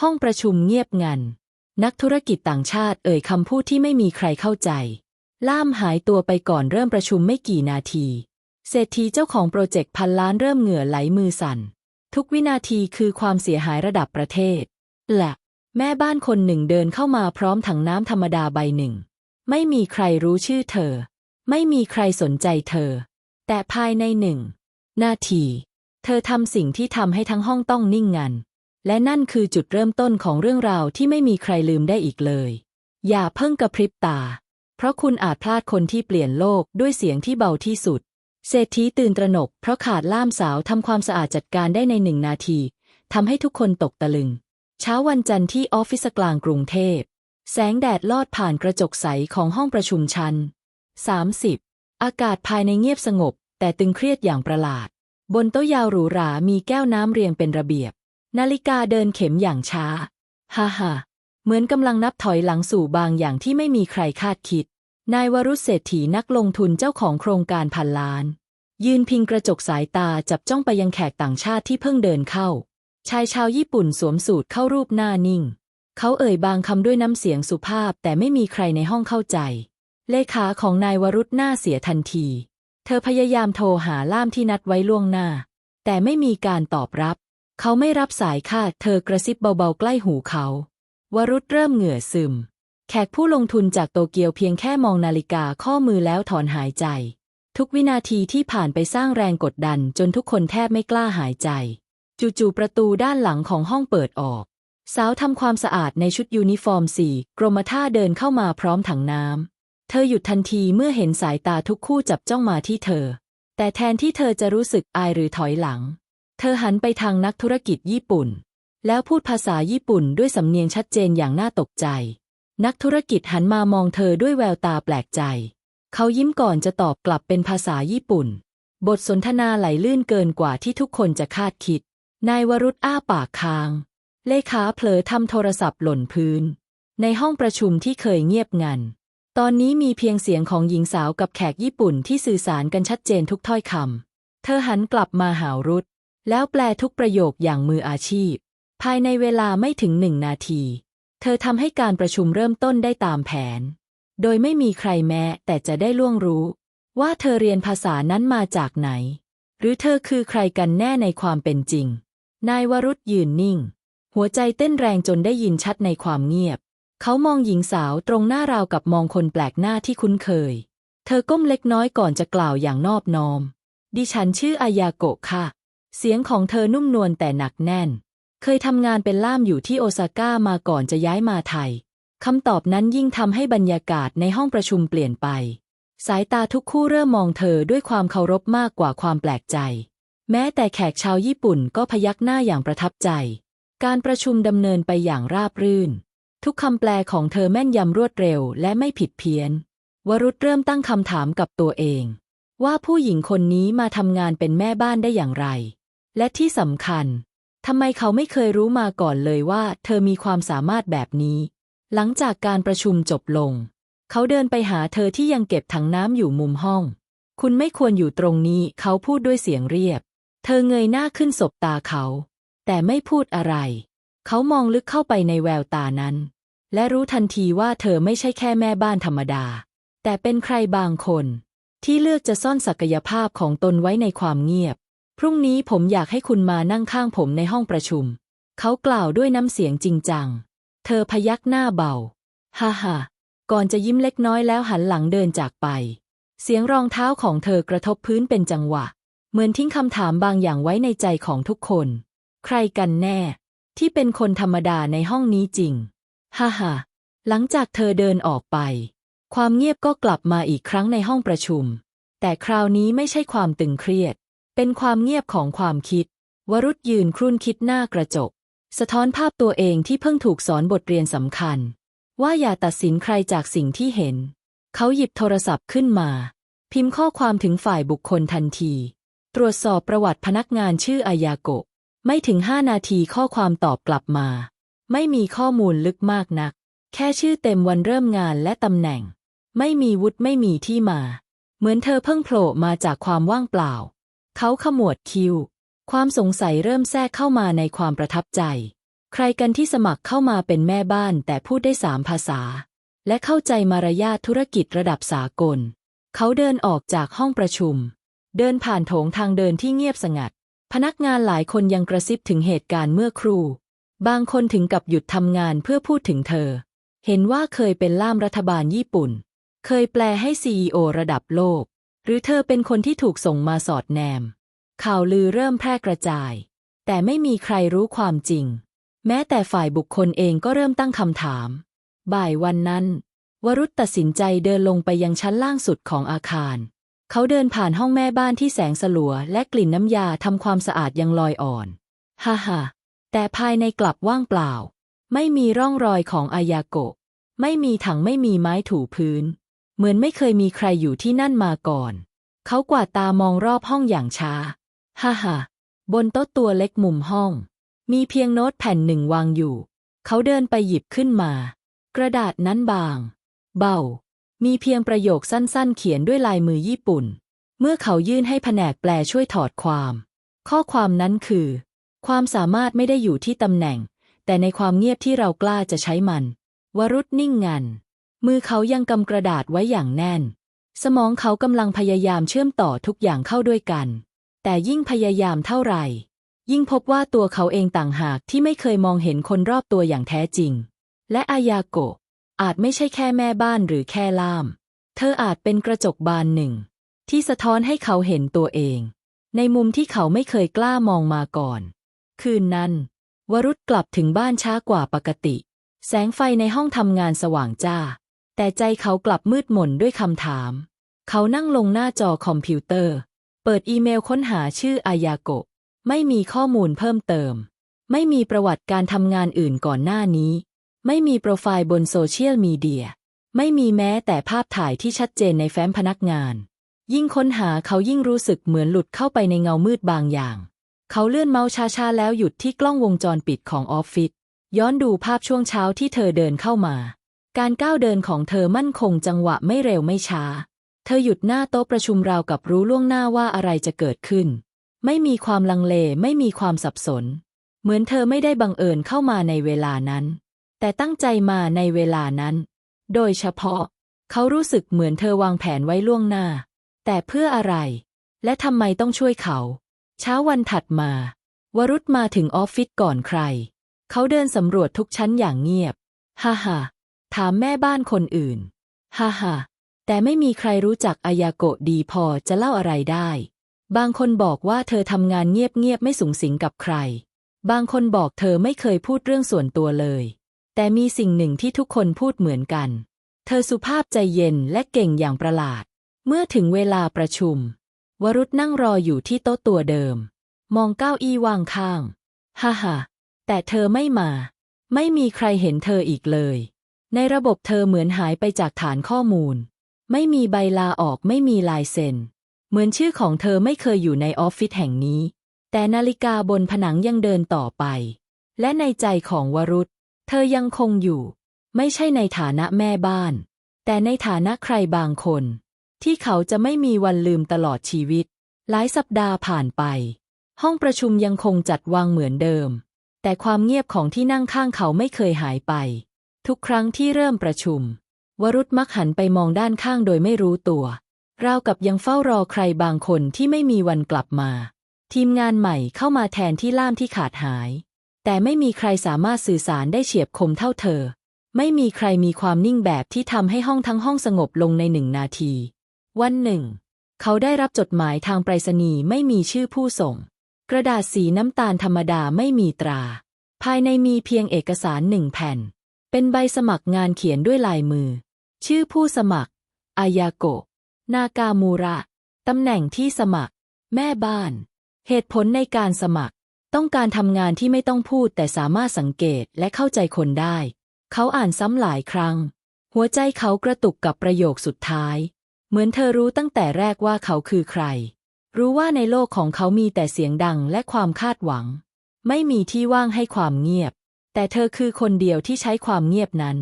ห้องประชุมเงียบงัน นักธุรกิจต่างชาติเอ่ยคำพูดที่ไม่มีใครเข้าใจ ล่ามหายตัวไปก่อนเริ่มประชุมไม่กี่นาที เศรษฐีเจ้าของโปรเจกต์พันล้านเริ่มเหงื่อไหลมือสั่น ทุกวินาทีคือความเสียหายระดับประเทศ และแม่บ้านคนหนึ่งเดินเข้ามาพร้อมถังน้ำธรรมดาใบหนึ่ง ไม่มีใครรู้ชื่อเธอ ไม่มีใครสนใจเธอ แต่ภายในหนึ่งนาที เธอทำสิ่งที่ทำให้ทั้งห้องต้องนิ่งงัน และนั่นคือจุดเริ่มต้นของเรื่องราวที่ไม่มีใครลืมได้อีกเลย อย่าเพิ่งกระพริบตา เพราะคุณอาจพลาดคนที่เปลี่ยนโลกด้วยเสียงที่เบาที่สุด เศรษฐีตื่นตระหนก เพราะขาดล่ามสาวทำความสะอาดจัดการได้ในหนึ่งนาทีทำให้ทุกคนตกตะลึง เช้าวันจันทร์ที่ออฟฟิศกลางกรุงเทพ แสงแดดลอดผ่านกระจกใสของห้องประชุมชั้น 30 อากาศภายในเงียบสงบ แต่ตึงเครียดอย่างประหลาด บนโต๊ะยาวหรูหรา มีแก้วน้ำเรียงเป็นระเบียบ นาฬิกาเดินเข็มอย่างช้า ฮ่าฮ่าเหมือนกำลังนับถอยหลังสู่บางอย่างที่ไม่มีใครคาดคิด นายวรุษเศรษฐีนักลงทุนเจ้าของโครงการพันล้าน ยืนพิงกระจกสายตาจับจ้องไปยังแขกต่างชาติที่เพิ่งเดินเข้า ชายชาวญี่ปุ่นสวมสูทเข้ารูปหน้านิ่ง เขาเอ่ยบางคำด้วยน้ำเสียงสุภาพแต่ไม่มีใครในห้องเข้าใจ เลขาของนายวรุษหน้าเสียทันที เธอพยายามโทรหาล่ามที่นัดไว้ล่วงหน้า แต่ไม่มีการตอบรับ เขาไม่รับสายค่ะ เธอกระซิบเบาๆใกล้หูเขา วรุษเริ่มเหงื่อซึม แขกผู้ลงทุนจากโตเกียวเพียงแค่มองนาฬิกาข้อมือแล้วถอนหายใจ ทุกวินาทีที่ผ่านไปสร้างแรงกดดันจนทุกคนแทบไม่กล้าหายใจ จู่ๆประตูด้านหลังของห้องเปิดออก สาวทำความสะอาดในชุดยูนิฟอร์มสีกรมท่าเดินเข้ามาพร้อมถังน้ำ เธอหยุดทันทีเมื่อเห็นสายตาทุกคู่จับจ้องมาที่เธอ แต่แทนที่เธอจะรู้สึกอายหรือถอยหลัง เธอหันไปทางนักธุรกิจญี่ปุ่น แล้วพูดภาษาญี่ปุ่นด้วยสำเนียงชัดเจนอย่างน่าตกใจ นักธุรกิจหันมามองเธอด้วยแววตาแปลกใจ เขายิ้มก่อนจะตอบกลับเป็นภาษาญี่ปุ่น บทสนทนาไหลลื่นเกินกว่าที่ทุกคนจะคาดคิด นายวรุษอ้าปากค้าง เลขาเผลอทำโทรศัพท์หล่นพื้น ในห้องประชุมที่เคยเงียบงัน ตอนนี้มีเพียงเสียงของหญิงสาวกับแขกญี่ปุ่นที่สื่อสารกันชัดเจนทุกถ้อยคำเธอหันกลับมาหารุธ แล้วแปลทุกประโยคอย่างมืออาชีพ ภายในเวลาไม่ถึงหนึ่งนาที เธอทำให้การประชุมเริ่มต้นได้ตามแผน โดยไม่มีใครแม้แต่จะได้ล่วงรู้ ว่าเธอเรียนภาษานั้นมาจากไหน หรือเธอคือใครกันแน่ในความเป็นจริง นายวรุษยืนนิ่ง หัวใจเต้นแรงจนได้ยินชัดในความเงียบ เขามองหญิงสาวตรงหน้าราวกับมองคนแปลกหน้าที่คุ้นเคย เธอก้มเล็กน้อยก่อนจะกล่าวอย่างนอบน้อม ดิฉันชื่ออายาโกะค่ะ เสียงของเธอนุ่มนวลแต่หนักแน่น เคยทำงานเป็นล่ามอยู่ที่โอซาก้ามาก่อนจะย้ายมาไทยคำตอบนั้นยิ่งทำให้บรรยากาศในห้องประชุมเปลี่ยนไป สายตาทุกคู่เริ่มมองเธอด้วยความเคารพมากกว่าความแปลกใจ แม้แต่แขกชาวญี่ปุ่นก็พยักหน้าอย่างประทับใจ การประชุมดำเนินไปอย่างราบรื่น ทุกคำแปลของเธอแม่นยำรวดเร็วและไม่ผิดเพี้ยน วรุษเริ่มตั้งคำถามกับตัวเอง ว่าผู้หญิงคนนี้มาทำงานเป็นแม่บ้านได้อย่างไร และที่สำคัญทำไมเขาไม่เคยรู้มาก่อนเลยว่า เธอมีความสามารถแบบนี้ หลังจากการประชุมจบลง เขาเดินไปหาเธอที่ยังเก็บถังน้ำอยู่มุมห้อง คุณไม่ควรอยู่ตรงนี้ เขาพูดด้วยเสียงเรียบ เธอเงยหน้าขึ้นสบตาเขา แต่ไม่พูดอะไร เขามองลึกเข้าไปในแววตานั้น และรู้ทันทีว่าเธอไม่ใช่แค่แม่บ้านธรรมดา แต่เป็นใครบางคน ที่เลือกจะซ่อนศักยภาพของตนไว้ในความเงียบ พรุ่งนี้ผมอยากให้คุณมานั่งข้างผมในห้องประชุม เขากล่าวด้วยน้ำเสียงจริงจัง เธอพยักหน้าเบา ฮ่าฮ่าก่อนจะยิ้มเล็กน้อยแล้วหันหลังเดินจากไป เสียงรองเท้าของเธอกระทบพื้นเป็นจังหวะ เหมือนทิ้งคำถามบางอย่างไว้ในใจของทุกคน ใครกันแน่ ที่เป็นคนธรรมดาในห้องนี้จริง ฮ่าฮ่าหลังจากเธอเดินออกไป ความเงียบก็กลับมาอีกครั้งในห้องประชุม แต่คราวนี้ไม่ใช่ความตึงเครียด เป็นความเงียบของความคิด วรุษยืนครุ่นคิดหน้ากระจก สะท้อนภาพตัวเองที่เพิ่งถูกสอนบทเรียนสำคัญ ว่าอย่าตัดสินใครจากสิ่งที่เห็น เขาหยิบโทรศัพท์ขึ้นมา พิมพ์ข้อความถึงฝ่ายบุคคลทันที ตรวจสอบประวัติพนักงานชื่ออายาโกะ ไม่ถึงห้านาทีข้อความตอบกลับมา ไม่มีข้อมูลลึกมากนัก แค่ชื่อเต็มวันเริ่มงานและตำแหน่ง ไม่มีวุฒิไม่มีที่มา เหมือนเธอเพิ่งโผล่มาจากความว่างเปล่า เขาขมวดคิ้ว ความสงสัยเริ่มแทรกเข้ามาในความประทับใจ ใครกันที่สมัครเข้ามาเป็นแม่บ้านแต่พูดได้สามภาษา และเข้าใจมารยาทธุรกิจระดับสากล เขาเดินออกจากห้องประชุม เดินผ่านโถงทางเดินที่เงียบสงัด พนักงานหลายคนยังกระซิบถึงเหตุการณ์เมื่อครู่ บางคนถึงกับหยุดทำงานเพื่อพูดถึงเธอ เห็นว่าเคยเป็นล่ามรัฐบาลญี่ปุ่น เคยแปลให้ซีอระดับโลก หรือเธอเป็นคนที่ถูกส่งมาสอดแนม ข่าวลือเริ่มแพร่กระจาย แต่ไม่มีใครรู้ความจริง แม้แต่ฝ่ายบุคคลเองก็เริ่มตั้งคำถาม บ่ายวันนั้น วรุษตัดสินใจเดินลงไปยังชั้นล่างสุดของอาคาร เขาเดินผ่านห้องแม่บ้านที่แสงสลัว และกลิ่นน้ำยาทำความสะอาดยังลอยอ่อน ฮ่าฮ่าแต่ภายในกลับว่างเปล่า ไม่มีร่องรอยของอายาโกะ ไม่มีถังไม่มีไม้ถูพื้น เหมือนไม่เคยมีใครอยู่ที่นั่นมาก่อน เขากวาดตามองรอบห้องอย่างช้า ฮ่าฮ่าบนโต๊ะตัวเล็กมุมห้อง มีเพียงโน้ตแผ่นหนึ่งวางอยู่ เขาเดินไปหยิบขึ้นมา กระดาษนั้นบาง เบา มีเพียงประโยคสั้นๆ เขียนด้วยลายมือญี่ปุ่น เมื่อเขายื่นให้แผนกแปลช่วยถอดความ ข้อความนั้นคือ ความสามารถไม่ได้อยู่ที่ตำแหน่ง แต่ในความเงียบที่เรากล้าจะใช้มัน วรุษนิ่งงัน มือเขายังกำกระดาษไว้อย่างแน่น สมองเขากำลังพยายามเชื่อมต่อทุกอย่างเข้าด้วยกัน แต่ยิ่งพยายามเท่าไหร่ ยิ่งพบว่าตัวเขาเองต่างหากที่ไม่เคยมองเห็นคนรอบตัวอย่างแท้จริง และอายาโกะอาจไม่ใช่แค่แม่บ้านหรือแค่ล่าม เธออาจเป็นกระจกบานหนึ่ง ที่สะท้อนให้เขาเห็นตัวเอง ในมุมที่เขาไม่เคยกล้ามองมาก่อน คืนนั้น วรุษกลับถึงบ้านช้ากว่าปกติ แสงไฟในห้องทำงานสว่างจ้า แต่ใจเขากลับมืดหม่นด้วยคำถาม เขานั่งลงหน้าจอคอมพิวเตอร์ เปิดอีเมลค้นหาชื่ออายาโกะ ไม่มีข้อมูลเพิ่มเติม ไม่มีประวัติการทำงานอื่นก่อนหน้านี้ ไม่มีโปรไฟล์บนโซเชียลมีเดีย ไม่มีแม้แต่ภาพถ่ายที่ชัดเจนในแฟ้มพนักงาน ยิ่งค้นหาเขายิ่งรู้สึกเหมือนหลุดเข้าไปในเงามืดบางอย่าง เขาเลื่อนเมาส์ช้าๆแล้วหยุดที่กล้องวงจรปิดของออฟฟิศ ย้อนดูภาพช่วงเช้าที่เธอเดินเข้ามา การก้าวเดินของเธอมั่นคงจังหวะไม่เร็วไม่ช้า เธอหยุดหน้าโต๊ะประชุมราวกับรู้ล่วงหน้าว่าอะไรจะเกิดขึ้น ไม่มีความลังเลไม่มีความสับสน เหมือนเธอไม่ได้บังเอิญเข้ามาในเวลานั้น แต่ตั้งใจมาในเวลานั้น โดยเฉพาะ เขารู้สึกเหมือนเธอวางแผนไว้ล่วงหน้า แต่เพื่ออะไร และทำไมต้องช่วยเขา เช้าวันถัดมา วรุษมาถึงออฟฟิศก่อนใคร เขาเดินสำรวจทุกชั้นอย่างเงียบ ฮ่าฮ่า ถามแม่บ้านคนอื่น ฮ่าฮ่าแต่ไม่มีใครรู้จักอายาโกะดีพอจะเล่าอะไรได้ บางคนบอกว่าเธอทำงานเงียบๆไม่สูงสิงกับใคร บางคนบอกเธอไม่เคยพูดเรื่องส่วนตัวเลย แต่มีสิ่งหนึ่งที่ทุกคนพูดเหมือนกัน เธอสุภาพใจเย็นและเก่งอย่างประหลาด เมื่อถึงเวลาประชุม วรุษนั่งรออยู่ที่โต๊ะตัวเดิม มองเก้าอี้ว่างข้าง ฮ่าฮ่าแต่เธอไม่มา ไม่มีใครเห็นเธออีกเลย ในระบบเธอเหมือนหายไปจากฐานข้อมูล ไม่มีใบลาออกไม่มีลายเซ็น เหมือนชื่อของเธอไม่เคยอยู่ในออฟฟิศแห่งนี้ แต่นาฬิกาบนผนังยังเดินต่อไป และในใจของวรุษ เธอยังคงอยู่ ไม่ใช่ในฐานะแม่บ้าน แต่ในฐานะใครบางคน ที่เขาจะไม่มีวันลืมตลอดชีวิต หลายสัปดาห์ผ่านไป ห้องประชุมยังคงจัดวางเหมือนเดิม แต่ความเงียบของที่นั่งข้างเขาไม่เคยหายไป ทุกครั้งที่เริ่มประชุม วรุษมักหันไปมองด้านข้างโดยไม่รู้ตัวราวกับยังเฝ้ารอใครบางคนที่ไม่มีวันกลับมา ทีมงานใหม่เข้ามาแทนที่ล่ามที่ขาดหาย แต่ไม่มีใครสามารถสื่อสารได้เฉียบคมเท่าเธอ ไม่มีใครมีความนิ่งแบบที่ทำให้ห้องทั้งห้องสงบลงในหนึ่งนาที วันหนึ่ง เขาได้รับจดหมายทางไปรษณีย์ไม่มีชื่อผู้ส่ง กระดาษสีน้ำตาลธรรมดาไม่มีตรา ภายในมีเพียงเอกสารหนึ่งแผ่น เป็นใบสมัครงานเขียนด้วยลายมือ ชื่อผู้สมัคร อายาโกะ นากามูระ ตำแหน่งที่สมัคร แม่บ้าน เหตุผลในการสมัคร ต้องการทำงานที่ไม่ต้องพูดแต่สามารถสังเกตและเข้าใจคนได้ เขาอ่านซ้ำหลายครั้ง หัวใจเขากระตุกกับประโยคสุดท้าย เหมือนเธอรู้ตั้งแต่แรกว่าเขาคือใคร รู้ว่าในโลกของเขามีแต่เสียงดังและความคาดหวัง ไม่มีที่ว่างให้ความเงียบ แต่เธอคือคนเดียวที่ใช้ความเงียบนั้น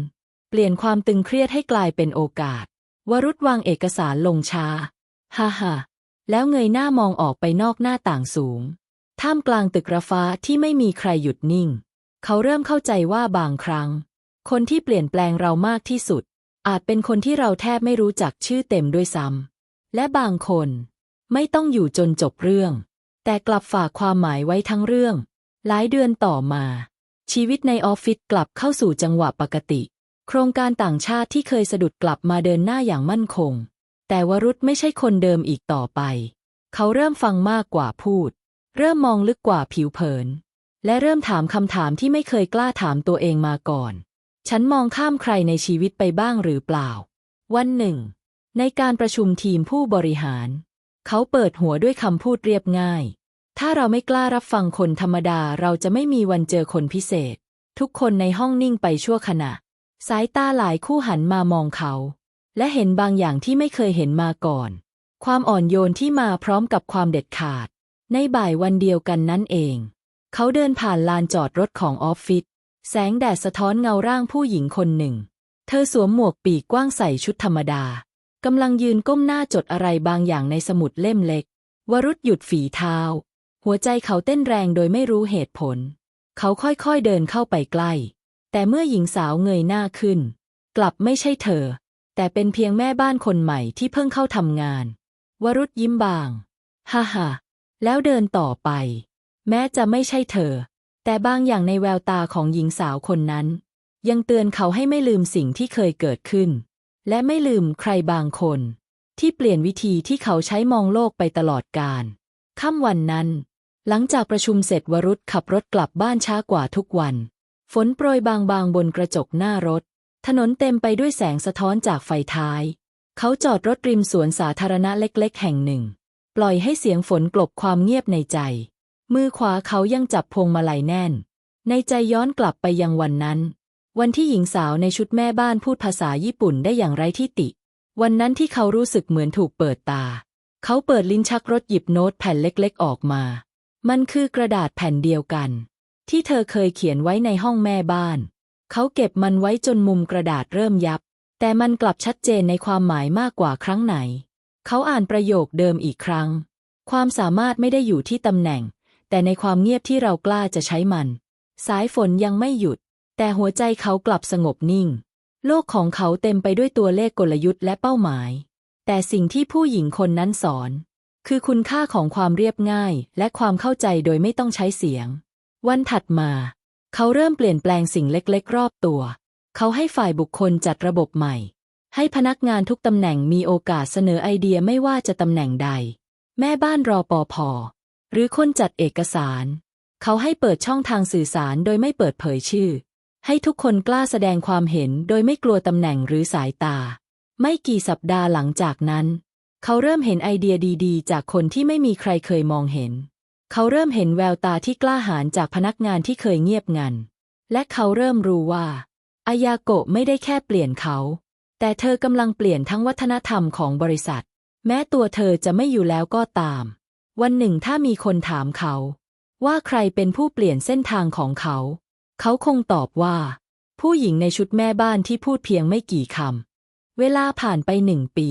เปลี่ยนความตึงเครียดให้กลายเป็นโอกาส วรุษวางเอกสารลงช้า ฮ่าฮ่าแล้วเงยหน้ามองออกไปนอกหน้าต่างสูง ท่ามกลางตึกระฟ้าที่ไม่มีใครหยุดนิ่ง เขาเริ่มเข้าใจว่าบางครั้ง คนที่เปลี่ยนแปลงเรามากที่สุด อาจเป็นคนที่เราแทบไม่รู้จักชื่อเต็มด้วยซ้ำ และบางคน ไม่ต้องอยู่จนจบเรื่อง แต่กลับฝากความหมายไว้ทั้งเรื่อง หลายเดือนต่อมา ชีวิตในออฟฟิศกลับเข้าสู่จังหวะปกติ โครงการต่างชาติที่เคยสะดุดกลับมาเดินหน้าอย่างมั่นคง แต่วรุษไม่ใช่คนเดิมอีกต่อไป เขาเริ่มฟังมากกว่าพูด เริ่มมองลึกกว่าผิวเผิน และเริ่มถามคำถามที่ไม่เคยกล้าถามตัวเองมาก่อน ฉันมองข้ามใครในชีวิตไปบ้างหรือเปล่า วันหนึ่ง ในการประชุมทีมผู้บริหาร เขาเปิดหัวด้วยคำพูดเรียบง่าย ถ้าเราไม่กล้ารับฟังคนธรรมดาเราจะไม่มีวันเจอคนพิเศษ ทุกคนในห้องนิ่งไปชั่วขณะ สายตาหลายคู่หันมามองเขา และเห็นบางอย่างที่ไม่เคยเห็นมาก่อน ความอ่อนโยนที่มาพร้อมกับความเด็ดขาด ในบ่ายวันเดียวกันนั่นเอง เขาเดินผ่านลานจอดรถของออฟฟิศแสงแดดสะท้อนเงาร่างผู้หญิงคนหนึ่ง เธอสวมหมวกปีกกว้างใส่ชุดธรรมดากำลังยืนก้มหน้าจดอะไรบางอย่างในสมุดเล่มเล็ก วรุษหยุดฝีเท้า หัวใจเขาเต้นแรงโดยไม่รู้เหตุผล เขาค่อยๆเดินเข้าไปใกล้ แต่เมื่อหญิงสาวเงยหน้าขึ้น กลับไม่ใช่เธอ แต่เป็นเพียงแม่บ้านคนใหม่ที่เพิ่งเข้าทำงาน วรุษยิ้มบาง ฮ่าฮ่าแล้วเดินต่อไป แม้จะไม่ใช่เธอ แต่บางอย่างในแววตาของหญิงสาวคนนั้น ยังเตือนเขาให้ไม่ลืมสิ่งที่เคยเกิดขึ้น และไม่ลืมใครบางคน ที่เปลี่ยนวิธีที่เขาใช้มองโลกไปตลอดกาลค่ำวันนั้น หลังจากประชุมเสร็จวรุษขับรถกลับบ้านช้ากว่าทุกวัน ฝนโปรยบางๆบนกระจกหน้ารถ ถนนเต็มไปด้วยแสงสะท้อนจากไฟท้าย เขาจอดรถริมสวนสาธารณะเล็กๆ แห่งหนึ่ง ปล่อยให้เสียงฝนกลบความเงียบในใจ มือขวาเขายังจับพวงมาลัยแน่น ในใจย้อนกลับไปยังวันนั้น วันที่หญิงสาวในชุดแม่บ้านพูดภาษาญี่ปุ่นได้อย่างไร้ที่ติ วันนั้นที่เขารู้สึกเหมือนถูกเปิดตา เขาเปิดลิ้นชักรถหยิบโน้ตแผ่นเล็กๆ ออกมา มันคือกระดาษแผ่นเดียวกัน ที่เธอเคยเขียนไว้ในห้องแม่บ้าน เขาเก็บมันไว้จนมุมกระดาษเริ่มยับ แต่มันกลับชัดเจนในความหมายมากกว่าครั้งไหน เขาอ่านประโยคเดิมอีกครั้ง ความสามารถไม่ได้อยู่ที่ตำแหน่ง แต่ในความเงียบที่เรากล้าจะใช้มัน สายฝนยังไม่หยุด แต่หัวใจเขากลับสงบนิ่ง โลกของเขาเต็มไปด้วยตัวเลขกลยุทธ์และเป้าหมาย แต่สิ่งที่ผู้หญิงคนนั้นสอน คือคุณค่าของความเรียบง่ายและความเข้าใจโดยไม่ต้องใช้เสียง วันถัดมา เขาเริ่มเปลี่ยนแปลงสิ่งเล็กๆ รอบตัว เขาให้ฝ่ายบุคคลจัดระบบใหม่ ให้พนักงานทุกตำแหน่งมีโอกาสเสนอไอเดียไม่ว่าจะตำแหน่งใด แม่บ้านรอปอพอหรือคนจัดเอกสาร เขาให้เปิดช่องทางสื่อสารโดยไม่เปิดเผยชื่อ ให้ทุกคนกล้าแสดงความเห็นโดยไม่กลัวตำแหน่งหรือสายตา ไม่กี่สัปดาห์หลังจากนั้น เขาเริ่มเห็นไอเดียดีๆ จากคนที่ไม่มีใครเคยมองเห็น เขาเริ่มเห็นแววตาที่กล้าหาญจากพนักงานที่เคยเงียบงัน และเขาเริ่มรู้ว่า อายาโกะไม่ได้แค่เปลี่ยนเขา แต่เธอกำลังเปลี่ยนทั้งวัฒนธรรมของบริษัท แม้ตัวเธอจะไม่อยู่แล้วก็ตาม วันหนึ่งถ้ามีคนถามเขา ว่าใครเป็นผู้เปลี่ยนเส้นทางของเขา เขาคงตอบว่า ผู้หญิงในชุดแม่บ้านที่พูดเพียงไม่กี่คำเวลาผ่านไปหนึ่งปี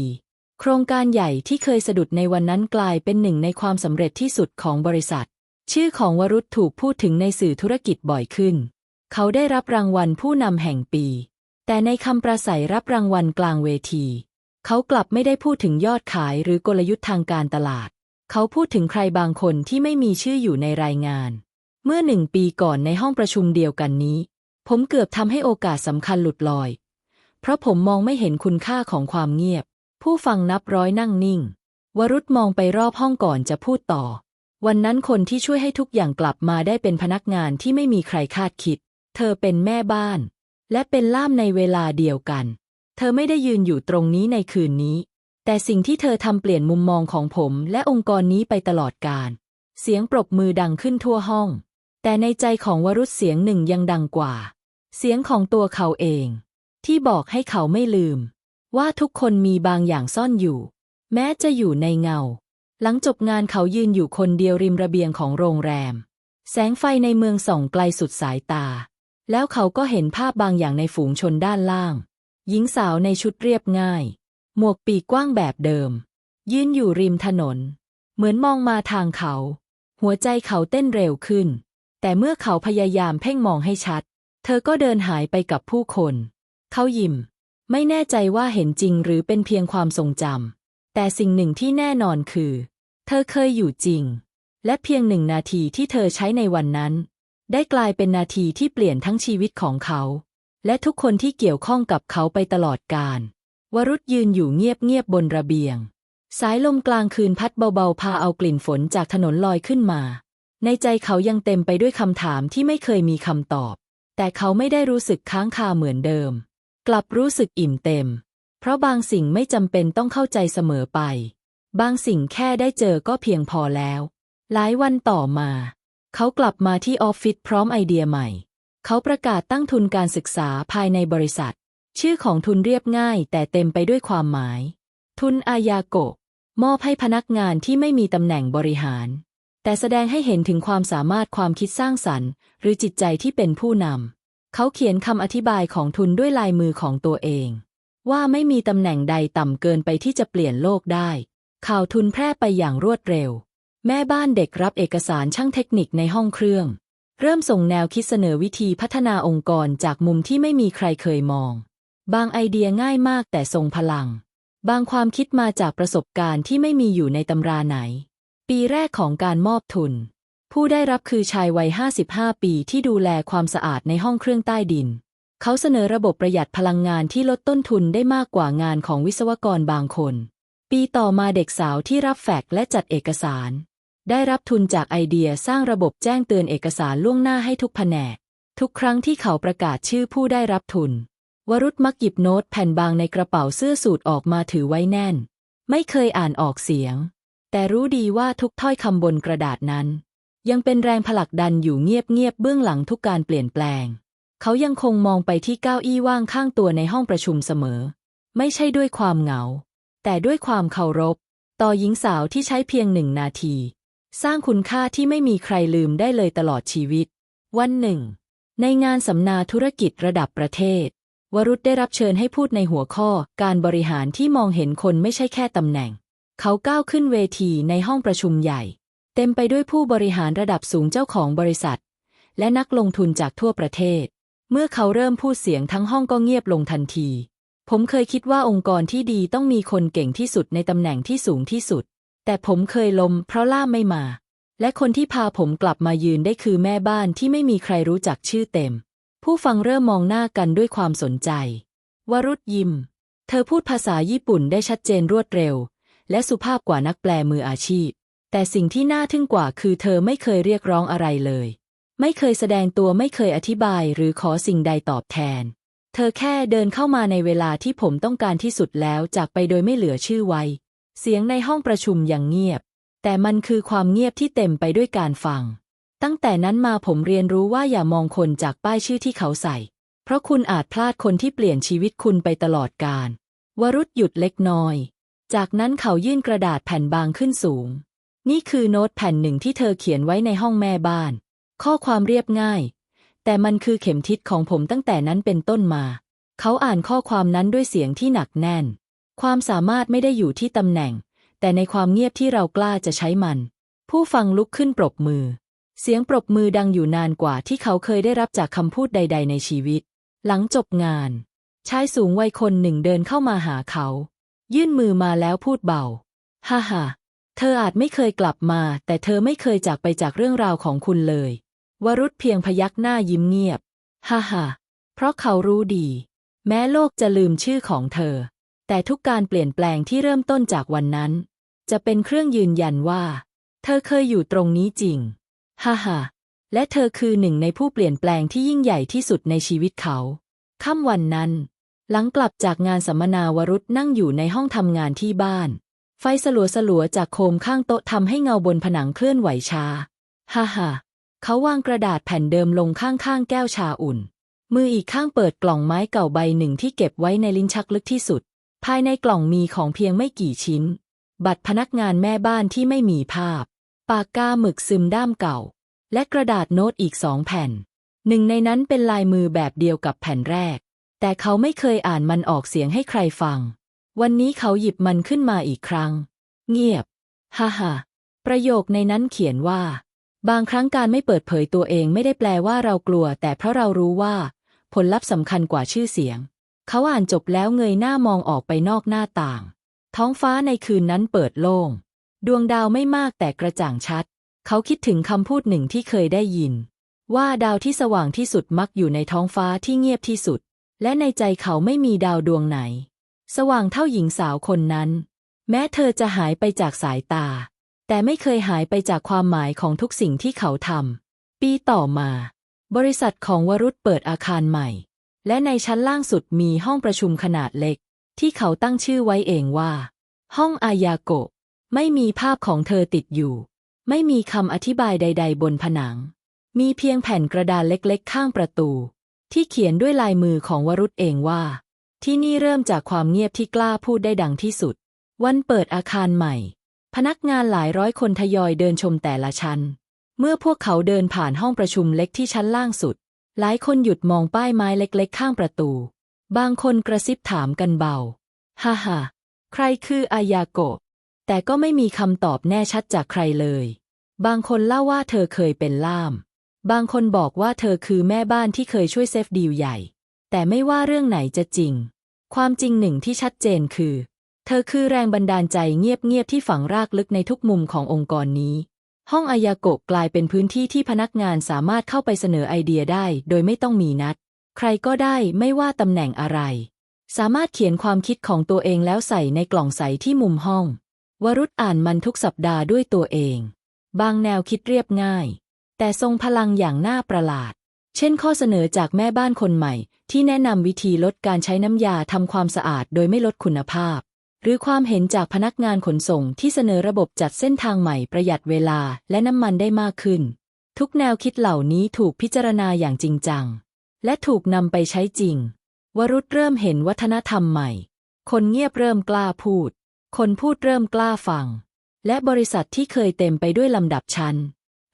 โครงการใหญ่ที่เคยสะดุดในวันนั้นกลายเป็นหนึ่งในความสำเร็จที่สุดของบริษัท ชื่อของวรุษถูกพูดถึงในสื่อธุรกิจบ่อยขึ้น เขาได้รับรางวัลผู้นำแห่งปี แต่ในคำประสัยรับรางวัลกลางเวที เขากลับไม่ได้พูดถึงยอดขายหรือกลยุทธ์ทางการตลาด เขาพูดถึงใครบางคนที่ไม่มีชื่ออยู่ในรายงาน เมื่อหนึ่งปีก่อนในห้องประชุมเดียวกันนี้ ผมเกือบทำให้โอกาสสำคัญหลุดลอย เพราะผมมองไม่เห็นคุณค่าของความเงียบ ผู้ฟังนับร้อยนั่งนิ่ง วรุษมองไปรอบห้องก่อนจะพูดต่อ วันนั้นคนที่ช่วยให้ทุกอย่างกลับมาได้เป็นพนักงานที่ไม่มีใครคาดคิด เธอเป็นแม่บ้าน และเป็นล่ามในเวลาเดียวกัน เธอไม่ได้ยืนอยู่ตรงนี้ในคืนนี้ แต่สิ่งที่เธอทำเปลี่ยนมุมมองของผมและองค์กรนี้ไปตลอดกาล เสียงปรบมือดังขึ้นทั่วห้อง แต่ในใจของวรุษเสียงหนึ่งยังดังกว่า เสียงของตัวเขาเอง ที่บอกให้เขาไม่ลืม ว่าทุกคนมีบางอย่างซ่อนอยู่ แม้จะอยู่ในเงา หลังจบงานเขายืนอยู่คนเดียวริมระเบียงของโรงแรม แสงไฟในเมืองส่องไกลสุดสายตา แล้วเขาก็เห็นภาพบางอย่างในฝูงชนด้านล่าง หญิงสาวในชุดเรียบง่าย หมวกปีกกว้างแบบเดิม ยืนอยู่ริมถนน เหมือนมองมาทางเขา หัวใจเขาเต้นเร็วขึ้น แต่เมื่อเขาพยายามเพ่งมองให้ชัด เธอก็เดินหายไปกับผู้คน เขายิ้ม ไม่แน่ใจว่าเห็นจริงหรือเป็นเพียงความทรงจำแต่สิ่งหนึ่งที่แน่นอนคือ เธอเคยอยู่จริง และเพียงหนึ่งนาทีที่เธอใช้ในวันนั้น ได้กลายเป็นนาทีที่เปลี่ยนทั้งชีวิตของเขา และทุกคนที่เกี่ยวข้องกับเขาไปตลอดกาลวรุษยืนอยู่เงียบๆบนระเบียง สายลมกลางคืนพัดเบาๆ พาเอากลิ่นฝนจากถนนลอยขึ้นมา ในใจเขายังเต็มไปด้วยคำถามที่ไม่เคยมีคำตอบ แต่เขาไม่ได้รู้สึกค้างคาเหมือนเดิม กลับรู้สึกอิ่มเต็ม เพราะบางสิ่งไม่จำเป็นต้องเข้าใจเสมอไป บางสิ่งแค่ได้เจอก็เพียงพอแล้ว หลายวันต่อมา เขากลับมาที่ออฟฟิศพร้อมไอเดียใหม่ เขาประกาศตั้งทุนการศึกษาภายในบริษัท ชื่อของทุนเรียบง่าย แต่เต็มไปด้วยความหมาย ทุนอายาโกะมอบให้พนักงานที่ไม่มีตำแหน่งบริหาร แต่แสดงให้เห็นถึงความสามารถความคิดสร้างสรรค์ หรือจิตใจที่เป็นผู้นำ เขาเขียนคำอธิบายของทุนด้วยลายมือของตัวเอง ว่าไม่มีตำแหน่งใดต่ำเกินไปที่จะเปลี่ยนโลกได้ ข่าวทุนแพร่ไปอย่างรวดเร็ว แม่บ้านเด็กรับเอกสารช่างเทคนิคในห้องเครื่อง เริ่มส่งแนวคิดเสนอวิธีพัฒนาองค์กรจากมุมที่ไม่มีใครเคยมอง บางไอเดียง่ายมากแต่ทรงพลัง บางความคิดมาจากประสบการณ์ที่ไม่มีอยู่ในตำราไหน ปีแรกของการมอบทุน ผู้ได้รับคือชายวัย 55 ปีที่ดูแลความสะอาดในห้องเครื่องใต้ดิน เขาเสนอระบบประหยัดพลังงานที่ลดต้นทุนได้มากกว่างานของวิศวกรบางคน ปีต่อมาเด็กสาวที่รับแฟกซ์และจัดเอกสาร ได้รับทุนจากไอเดียสร้างระบบแจ้งเตือนเอกสารล่วงหน้าให้ทุกแผนก ทุกครั้งที่เขาประกาศชื่อผู้ได้รับทุน วรุษมักหยิบโน้ตแผ่นบางในกระเป๋าเสื้อสูทออกมาถือไว้แน่น ไม่เคยอ่านออกเสียง แต่รู้ดีว่าทุกถ้อยคำบนกระดาษนั้น ยังเป็นแรงผลักดันอยู่เงียบๆเบื้องหลังทุกการเปลี่ยนแปลง เขายังคงมองไปที่เก้าอี้ว่างข้างตัวในห้องประชุมเสมอ ไม่ใช่ด้วยความเหงา แต่ด้วยความเคารพ ต่อหญิงสาวที่ใช้เพียงหนึ่งนาที สร้างคุณค่าที่ไม่มีใครลืมได้เลยตลอดชีวิต วันหนึ่ง ในงานสัมมนาธุรกิจระดับประเทศ วรุษได้รับเชิญให้พูดในหัวข้อการบริหารที่มองเห็นคนไม่ใช่แค่ตำแหน่ง เขาก้าวขึ้นเวทีในห้องประชุมใหญ่ เต็มไปด้วยผู้บริหารระดับสูงเจ้าของบริษัท และนักลงทุนจากทั่วประเทศ เมื่อเขาเริ่มพูดเสียงทั้งห้องก็เงียบลงทันที ผมเคยคิดว่าองค์กรที่ดีต้องมีคนเก่งที่สุดในตำแหน่งที่สูงที่สุด แต่ผมเคยลมเพราะล่ามไม่มา และคนที่พาผมกลับมายืนได้คือแม่บ้านที่ไม่มีใครรู้จักชื่อเต็ม ผู้ฟังเริ่มมองหน้ากันด้วยความสนใจ วรุษยิม เธอพูดภาษาญี่ปุ่นได้ชัดเจนรวดเร็ว และสุภาพกว่านักแปลมืออาชีพ แต่สิ่งที่น่าทึ่งกว่าคือเธอไม่เคยเรียกร้องอะไรเลย ไม่เคยแสดงตัวไม่เคยอธิบายหรือขอสิ่งใดตอบแทน เธอแค่เดินเข้ามาในเวลาที่ผมต้องการที่สุดแล้วจากไปโดยไม่เหลือชื่อไว้ เสียงในห้องประชุมอย่างเงียบ แต่มันคือความเงียบที่เต็มไปด้วยการฟัง ตั้งแต่นั้นมาผมเรียนรู้ว่าอย่ามองคนจากป้ายชื่อที่เขาใส่ เพราะคุณอาจพลาดคนที่เปลี่ยนชีวิตคุณไปตลอดกาลวรุษหยุดเล็กน้อย จากนั้นเขายื่นกระดาษแผ่นบางขึ้นสูง นี่คือโน้ตแผ่นหนึ่งที่เธอเขียนไว้ในห้องแม่บ้าน ข้อความเรียบง่าย แต่มันคือเข็มทิศของผมตั้งแต่นั้นเป็นต้นมา เขาอ่านข้อความนั้นด้วยเสียงที่หนักแน่น ความสามารถไม่ได้อยู่ที่ตำแหน่ง แต่ในความเงียบที่เรากล้าจะใช้มัน ผู้ฟังลุกขึ้นปรบมือ เสียงปรบมือดังอยู่นานกว่าที่เขาเคยได้รับจากคำพูดใด ๆ ในชีวิต หลังจบงาน ชายสูงวัยคนหนึ่งเดินเข้ามาหาเขา ยื่นมือมาแล้วพูดเบา ฮ่าฮ่า เธออาจไม่เคยกลับมา แต่เธอไม่เคยจากไปจากเรื่องราวของคุณเลยวรุษเพียงพยักหน้ายิ้มเงียบ ฮ่าฮ่าเพราะเขารู้ดี แม้โลกจะลืมชื่อของเธอ แต่ทุกการเปลี่ยนแปลงที่เริ่มต้นจากวันนั้น จะเป็นเครื่องยืนยันว่า เธอเคยอยู่ตรงนี้จริง ฮ่าฮ่าและเธอคือหนึ่งในผู้เปลี่ยนแปลงที่ยิ่งใหญ่ที่สุดในชีวิตเขา ค่ำวันนั้น หลังกลับจากงานสัมมนาวรุษนั่งอยู่ในห้องทำงานที่บ้าน ไฟสลัวสลัวๆจากโคมข้างโต๊ะทำให้เงาบนผนังเคลื่อนไหวช้าฮ่าฮ่าเขาวางกระดาษแผ่นเดิมลงข้างๆแก้วชาอุ่น มืออีกข้างเปิดกล่องไม้เก่าใบหนึ่งที่เก็บไว้ในลิ้นชักลึกที่สุด ภายในกล่องมีของเพียงไม่กี่ชิ้น บัตรพนักงานแม่บ้านที่ไม่มีภาพ ปากกาหมึกซึมด้ามเก่า และกระดาษโน้ตอีกสองแผ่น หนึ่งในนั้นเป็นลายมือแบบเดียวกับแผ่นแรก แต่เขาไม่เคยอ่านมันออกเสียงให้ใครฟัง วันนี้เขาหยิบมันขึ้นมาอีกครั้ง เงียบ ฮ่าฮ่าประโยคในนั้นเขียนว่า บางครั้งการไม่เปิดเผยตัวเองไม่ได้แปลว่าเรากลัว แต่เพราะเรารู้ว่า ผลลัพธ์สำคัญกว่าชื่อเสียง เขาอ่านจบแล้วเงยหน้ามองออกไปนอกหน้าต่าง ท้องฟ้าในคืนนั้นเปิดโล่ง ดวงดาวไม่มากแต่กระจ่างชัด เขาคิดถึงคำพูดหนึ่งที่เคยได้ยิน ว่าดาวที่สว่างที่สุดมักอยู่ในท้องฟ้าที่เงียบที่สุด และในใจเขาไม่มีดาวดวงไหน สว่างเท่าหญิงสาวคนนั้น แม้เธอจะหายไปจากสายตา แต่ไม่เคยหายไปจากความหมายของทุกสิ่งที่เขาทำปีต่อมา บริษัทของวรุษเปิดอาคารใหม่ และในชั้นล่างสุดมีห้องประชุมขนาดเล็ก ที่เขาตั้งชื่อไว้เองว่า ห้องอายาโกะไม่มีภาพของเธอติดอยู่ ไม่มีคำอธิบายใด ๆ บนผนัง มีเพียงแผ่นกระดาษเล็กๆ ข้างประตู ที่เขียนด้วยลายมือของวรุษเองว่า ที่นี่เริ่มจากความเงียบที่กล้าพูดได้ดังที่สุด วันเปิดอาคารใหม่ พนักงานหลายร้อยคนทยอยเดินชมแต่ละชั้น เมื่อพวกเขาเดินผ่านห้องประชุมเล็กที่ชั้นล่างสุด หลายคนหยุดมองป้ายไม้เล็กๆ ข้างประตู บางคนกระซิบถามกันเบา ฮ่าฮ่าใครคืออายาโกะ แต่ก็ไม่มีคำตอบแน่ชัดจากใครเลย บางคนเล่าว่าเธอเคยเป็นล่าม บางคนบอกว่าเธอคือแม่บ้านที่เคยช่วยเซฟดีลใหญ่ แต่ไม่ว่าเรื่องไหนจะจริง ความจริงหนึ่งที่ชัดเจนคือ เธอคือแรงบันดาลใจเงียบๆที่ฝังรากลึกในทุกมุมขององค์กรนี้ ห้องอายาโกะกลายเป็นพื้นที่ที่พนักงานสามารถเข้าไปเสนอไอเดียได้ โดยไม่ต้องมีนัด ใครก็ได้ไม่ว่าตำแหน่งอะไร สามารถเขียนความคิดของตัวเองแล้วใส่ในกล่องใสที่มุมห้อง วรุษอ่านมันทุกสัปดาห์ด้วยตัวเอง บางแนวคิดเรียบง่าย แต่ทรงพลังอย่างน่าประหลาด เช่นข้อเสนอจากแม่บ้านคนใหม่ ที่แนะนำวิธีลดการใช้น้ำยาทำความสะอาดโดยไม่ลดคุณภาพ หรือความเห็นจากพนักงานขนส่งที่เสนอระบบจัดเส้นทางใหม่ประหยัดเวลาและน้ำมันได้มากขึ้น ทุกแนวคิดเหล่านี้ถูกพิจารณาอย่างจริงจัง และถูกนำไปใช้จริง วรุษเริ่มเห็นวัฒนธรรมใหม่ คนเงียบเริ่มกล้าพูด คนพูดเริ่มกล้าฟัง และบริษัทที่เคยเต็มไปด้วยลำดับชั้น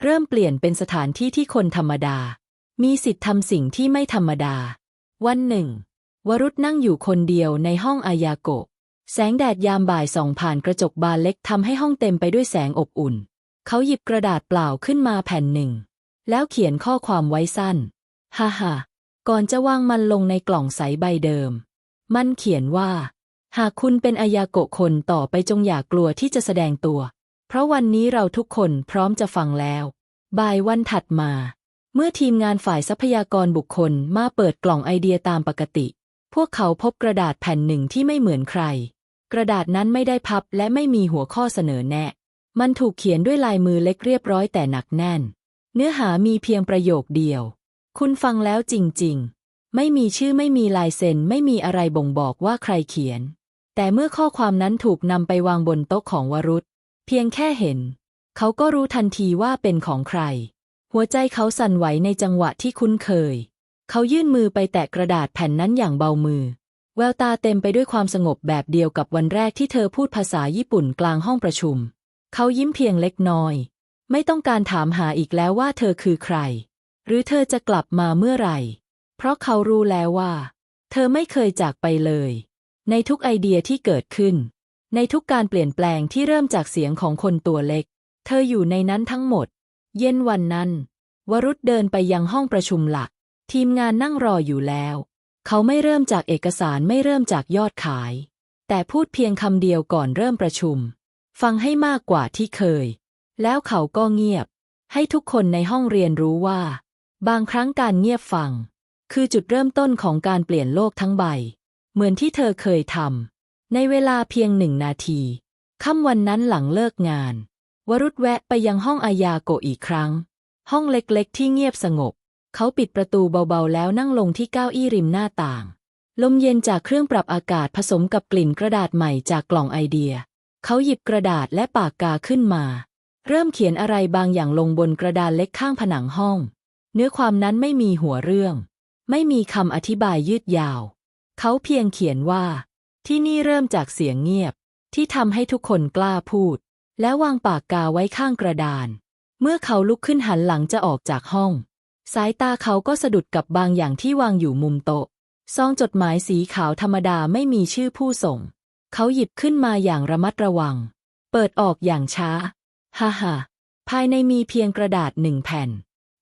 เริ่มเปลี่ยนเป็นสถานที่ที่คนธรรมดา มีสิทธิ์ทำสิ่งที่ไม่ธรรมดา วันหนึ่ง วรุษนั่งอยู่คนเดียวในห้องอายาโกะ แสงแดดยามบ่ายส่องผ่านกระจกบานเล็กทำให้ห้องเต็มไปด้วยแสงอบอุ่น เขาหยิบกระดาษเปล่าขึ้นมาแผ่นหนึ่ง แล้วเขียนข้อความไว้สั้น ฮ่าฮ่าก่อนจะวางมันลงในกล่องใสใบเดิม มันเขียนว่า หากคุณเป็นอายาโกะคนต่อไปจงอย่ากลัวที่จะแสดงตัว เพราะวันนี้เราทุกคนพร้อมจะฟังแล้ว บ่ายวันถัดมา เมื่อทีมงานฝ่ายทรัพยากรบุคคลมาเปิดกล่องไอเดียตามปกติ พวกเขาพบกระดาษแผ่นหนึ่งที่ไม่เหมือนใคร กระดาษนั้นไม่ได้พับและไม่มีหัวข้อเสนอแนะ มันถูกเขียนด้วยลายมือเล็กเรียบร้อยแต่หนักแน่น เนื้อหามีเพียงประโยคเดียว คุณฟังแล้วจริง ๆ ไม่มีชื่อไม่มีลายเซ็นไม่มีอะไรบ่งบอกว่าใครเขียน แต่เมื่อข้อความนั้นถูกนำไปวางบนโต๊ะของวรุษ เพียงแค่เห็น เขาก็รู้ทันทีว่าเป็นของใคร หัวใจเขาสั่นไหวในจังหวะที่คุ้นเคย เขายื่นมือไปแตะกระดาษแผ่นนั้นอย่างเบามือ แววตาเต็มไปด้วยความสงบแบบเดียวกับวันแรกที่เธอพูดภาษาญี่ปุ่นกลางห้องประชุม เขายิ้มเพียงเล็กน้อย ไม่ต้องการถามหาอีกแล้วว่าเธอคือใคร หรือเธอจะกลับมาเมื่อไหร่ เพราะเขารู้แล้วว่า เธอไม่เคยจากไปเลย ในทุกไอเดียที่เกิดขึ้น ในทุกการเปลี่ยนแปลงที่เริ่มจากเสียงของคนตัวเล็ก เธออยู่ในนั้นทั้งหมด เย็นวันนั้น วรุษเดินไปยังห้องประชุมหลัก ทีมงานนั่งรออยู่แล้ว เขาไม่เริ่มจากเอกสารไม่เริ่มจากยอดขาย แต่พูดเพียงคำเดียวก่อนเริ่มประชุม ฟังให้มากกว่าที่เคย แล้วเขาก็เงียบ ให้ทุกคนในห้องเรียนรู้ว่า บางครั้งการเงียบฟัง คือจุดเริ่มต้นของการเปลี่ยนโลกทั้งใบ เหมือนที่เธอเคยทำในเวลาเพียงหนึ่งนาทีค่ำวันนั้นหลังเลิกงาน วรุษแวะไปยังห้องอายาโกอีกครั้ง ห้องเล็กๆ ที่เงียบสงบ เขาปิดประตูเบาๆ แล้วนั่งลงที่เก้าอี้ริมหน้าต่าง ลมเย็นจากเครื่องปรับอากาศผสมกับกลิ่นกระดาษใหม่จากกล่องไอเดีย เขาหยิบกระดาษและปากกาขึ้นมา เริ่มเขียนอะไรบางอย่างลงบนกระดานเล็กข้างผนังห้อง เนื้อความนั้นไม่มีหัวเรื่อง ไม่มีคำอธิบายยืดยาว เขาเพียงเขียนว่า ที่นี่เริ่มจากเสียงเงียบ ที่ทำให้ทุกคนกล้าพูด แล้ววางปากกาไว้ข้างกระดาน เมื่อเขาลุกขึ้นหันหลังจะออกจากห้อง สายตาเขาก็สะดุดกับบางอย่างที่วางอยู่มุมโต๊ะซองจดหมายสีขาวธรรมดาไม่มีชื่อผู้ส่ง เขาหยิบขึ้นมาอย่างระมัดระวัง เปิดออกอย่างช้า ฮ่าฮ่าภายในมีเพียงกระดาษหนึ่งแผ่น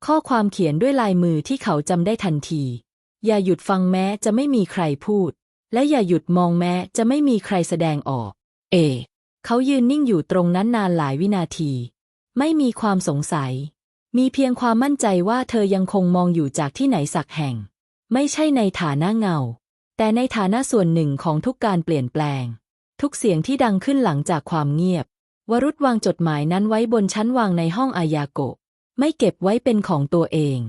ข้อความเขียนด้วยลายมือที่เขาจำได้ทันที อย่าหยุดฟังแม้จะไม่มีใครพูด และอย่าหยุดมองแม้จะไม่มีใครแสดงออก เอ เขายืนนิ่งอยู่ตรงนั้นนานหลายวินาที ไม่มีความสงสัย มีเพียงความมั่นใจว่าเธอยังคงมองอยู่จากที่ไหนสักแห่ง ไม่ใช่ในฐานะเงา แต่ในฐานะส่วนหนึ่งของทุกการเปลี่ยนแปลง ทุกเสียงที่ดังขึ้นหลังจากความเงียบ วรุษวางจดหมายนั้นไว้บนชั้นวางในห้องอายาโกะ ไม่เก็บไว้เป็นของตัวเอง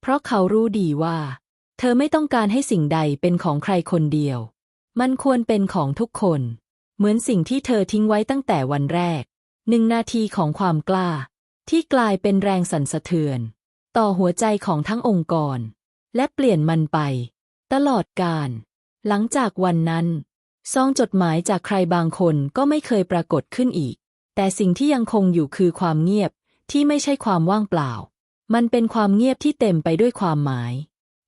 เพราะเขารู้ดีว่า เธอไม่ต้องการให้สิ่งใดเป็นของใครคนเดียว มันควรเป็นของทุกคน เหมือนสิ่งที่เธอทิ้งไว้ตั้งแต่วันแรก หนึ่งนาทีของความกล้า ที่กลายเป็นแรงสั่นสะเทือน ต่อหัวใจของทั้งองค์กร และเปลี่ยนมันไป ตลอดกาลหลังจากวันนั้น ซองจดหมายจากใครบางคนก็ไม่เคยปรากฏขึ้นอีก แต่สิ่งที่ยังคงอยู่คือความเงียบที่ไม่ใช่ความว่างเปล่า มันเป็นความเงียบที่เต็มไปด้วยความหมาย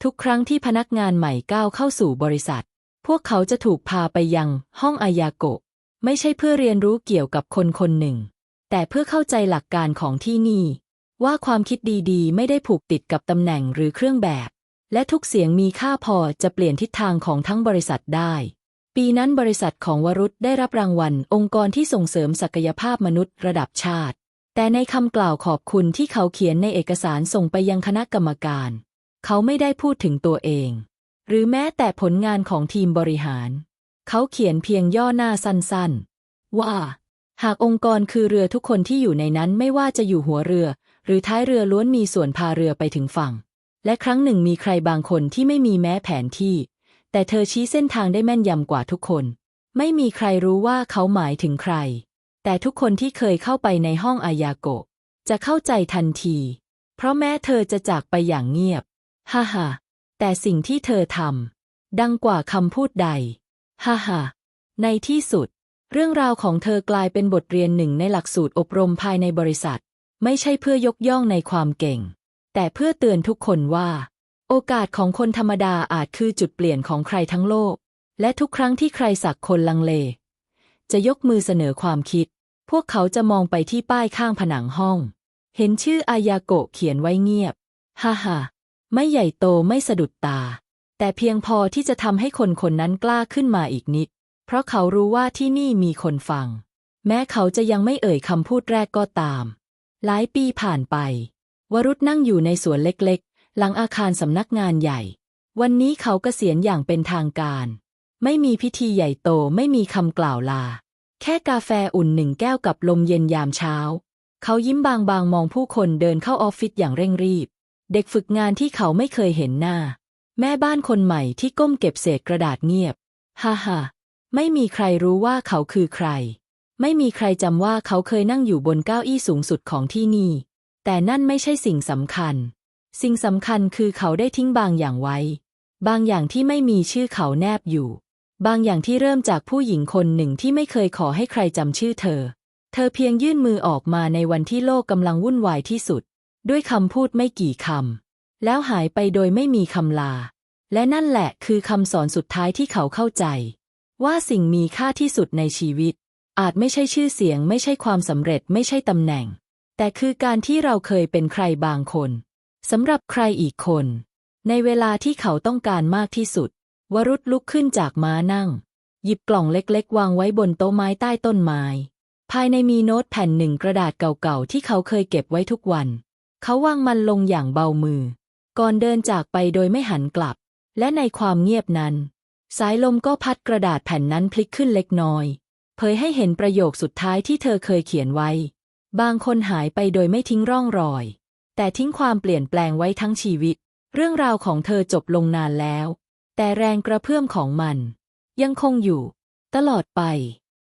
ทุกครั้งที่พนักงานใหม่ก้าวเข้าสู่บริษัท พวกเขาจะถูกพาไปยังห้องอายาโกะ ไม่ใช่เพื่อเรียนรู้เกี่ยวกับคนคนหนึ่ง แต่เพื่อเข้าใจหลักการของที่นี่ ว่าความคิดดีๆ ไม่ได้ผูกติดกับตำแหน่งหรือเครื่องแบบ และทุกเสียงมีค่าพอจะเปลี่ยนทิศทางของทั้งบริษัทได้ ปีนั้นบริษัทของวรุษได้รับรางวัล องค์กรที่ส่งเสริมศักยภาพมนุษย์ระดับชาติ แต่ในคำกล่าวขอบคุณที่เขาเขียนในเอกสารส่งไปยังคณะกรรมการ เขาไม่ได้พูดถึงตัวเอง หรือแม้แต่ผลงานของทีมบริหาร เขาเขียนเพียงย่อหน้าสั้นๆ ว่า หากองค์กรคือเรือทุกคนที่อยู่ในนั้นไม่ว่าจะอยู่หัวเรือ หรือท้ายเรือล้วนมีส่วนพาเรือไปถึงฝั่ง และครั้งหนึ่งมีใครบางคนที่ไม่มีแม้แผนที่ แต่เธอชี้เส้นทางได้แม่นยำกว่าทุกคน ไม่มีใครรู้ว่าเขาหมายถึงใคร แต่ทุกคนที่เคยเข้าไปในห้องอายาโกะจะเข้าใจทันที เพราะแม้เธอจะจากไปอย่างเงียบ ฮ่าฮ่า แต่สิ่งที่เธอทำดังกว่าคำพูดใด ฮ่าฮ่าในที่สุด เรื่องราวของเธอกลายเป็นบทเรียนหนึ่งในหลักสูตรอบรมภายในบริษัท ไม่ใช่เพื่อยกย่องในความเก่ง แต่เพื่อเตือนทุกคนว่า โอกาสของคนธรรมดาอาจคือจุดเปลี่ยนของใครทั้งโลก และทุกครั้งที่ใครสักคนลังเล จะยกมือเสนอความคิด พวกเขาจะมองไปที่ป้ายข้างผนังห้อง เห็นชื่ออายาโกะเขียนไว้เงียบ ฮ่าฮ่า ไม่ใหญ่โตไม่สะดุดตา แต่เพียงพอที่จะทำให้คนคนนั้นกล้าขึ้นมาอีกนิด เพราะเขารู้ว่าที่นี่มีคนฟัง แม้เขาจะยังไม่เอ่ยคำพูดแรกก็ตาม หลายปีผ่านไป วรุษนั่งอยู่ในสวนเล็กๆ หลังอาคารสำนักงานใหญ่ วันนี้เขากเกษียณอย่างเป็นทางการ ไม่มีพิธีใหญ่โตไม่มีคำกล่าวลา แค่กาแฟอุ่นหนึ่งแก้วกับลมเย็นยามเช้า เขายิ้มบางๆมองผู้คนเดินเข้าออฟฟิศอย่างเร่งรีบ เด็กฝึกงานที่เขาไม่เคยเห็นหน้า แม่บ้านคนใหม่ที่ก้มเก็บเศษกระดาษเงียบ ฮ่าฮ่าไม่มีใครรู้ว่าเขาคือใคร ไม่มีใครจำว่าเขาเคยนั่งอยู่บนเก้าอี้สูงสุดของที่นี่ แต่นั่นไม่ใช่สิ่งสำคัญ สิ่งสำคัญคือเขาได้ทิ้งบางอย่างไว้ บางอย่างที่ไม่มีชื่อเขาแนบอยู่ บางอย่างที่เริ่มจากผู้หญิงคนหนึ่งที่ไม่เคยขอให้ใครจำชื่อเธอ เธอเพียงยื่นมือออกมาในวันที่โลกกำลังวุ่นวายที่สุด ด้วยคำพูดไม่กี่คำแล้วหายไปโดยไม่มีคำลา และนั่นแหละคือคำสอนสุดท้ายที่เขาเข้าใจ ว่าสิ่งมีค่าที่สุดในชีวิต อาจไม่ใช่ชื่อเสียง ไม่ใช่ความสำเร็จไม่ใช่ตำแหน่ง แต่คือการที่เราเคยเป็นใครบางคนสำหรับใครอีกคน ในเวลาที่เขาต้องการมากที่สุด วรุษลุกขึ้นจากม้านั่ง หยิบกล่องเล็กๆ วางไว้บนโต๊ะไม้ใต้ต้นไม้ ภายในมีโน้ตแผ่นหนึ่งกระดาษเก่าๆ ที่เขาเคยเก็บไว้ทุกวัน เขาวางมันลงอย่างเบามือ ก่อนเดินจากไปโดยไม่หันกลับ และในความเงียบนั้น สายลมก็พัดกระดาษแผ่นนั้นพลิกขึ้นเล็กน้อย เผยให้เห็นประโยคสุดท้ายที่เธอเคยเขียนไว้ บางคนหายไปโดยไม่ทิ้งร่องรอย แต่ทิ้งความเปลี่ยนแปลงไว้ทั้งชีวิต เรื่องราวของเธอจบลงนานแล้ว แต่แรงกระเพื่อมของมัน ยังคงอยู่ ตลอดไป